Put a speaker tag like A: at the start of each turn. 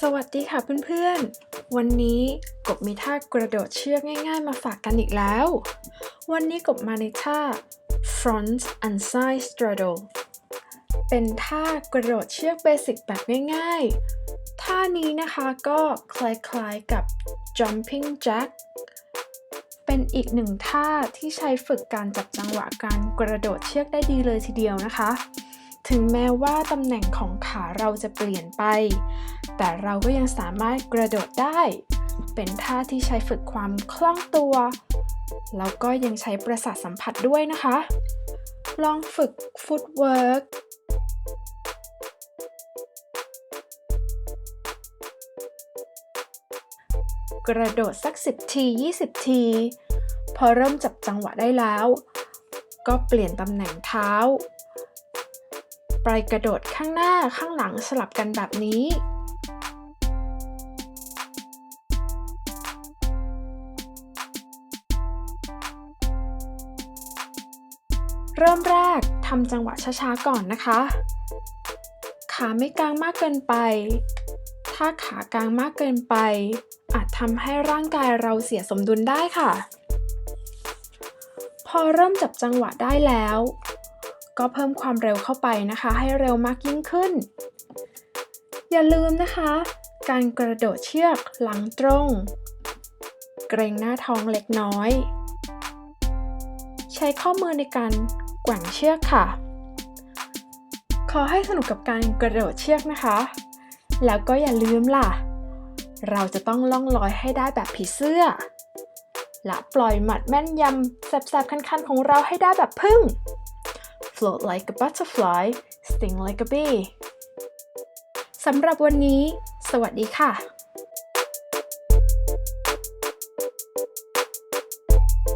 A: สวัสดีค่ะเพื่อนๆ วันนี้กบมีท่ากระโดดเชือกง่ายๆ มาฝากกันอีกแล้ว วันนี้กบมาในท่า front and side straddle เป็นท่ากระโดดเชือกเบสิกแบบง่ายๆ ท่านี้นะคะก็คล้ายๆกับ jumping jack เป็นอีกหนึ่งท่าที่ใช้ฝึกการจับจังหวะการกระโดดเชือกได้ดีเลยทีเดียวนะคะ ถึงแม้ว่าตำแหน่งของขาเราจะเปลี่ยนไป แต่เราก็ยังสามารถกระโดดได้ เป็นท่าที่ใช้ฝึกความคล่องตัว แล้วก็ยังใช้ประสาทสัมผัสด้วยนะคะ ลองฝึกฟุตเวิร์กกระโดดสัก 10 ที 20 ที พอเริ่มจับจังหวะได้แล้ว ก็เปลี่ยนตำแหน่งเท้า ไปกระโดดข้างหน้าข้างหลังสลับกันแบบนี้ เริ่มแรกทำจังหวะช้าๆก่อนนะคะ ขาไม่กลางมากเกินไป ถ้าขากลางมากเกินไป อาจทำให้ร่างกายเราเสียสมดุลได้ค่ะ พอเริ่มจับจังหวะได้แล้ว ก็เพิ่มความเร็วเข้าไปนะคะ ให้เร็วมากยิ่งขึ้น อย่าลืมนะคะ การกระโดดเชือกหลังตรง เกรงหน้าท้องเล็กน้อย ใช้ข้อมือในการแกว่งเชือกค่ะ ขอให้สนุกกับการกระโดดเชือกนะคะ แล้วก็อย่าลืมล่ะ เราจะต้องล่องลอยให้ได้แบบผีเสื้อ และปล่อยหมัดแม่นยำแสบๆคันๆ ของเราให้ได้แบบพึ่ง float like a butterfly sting like a bee สำหรับวันนี้ สวัสดีค่ะ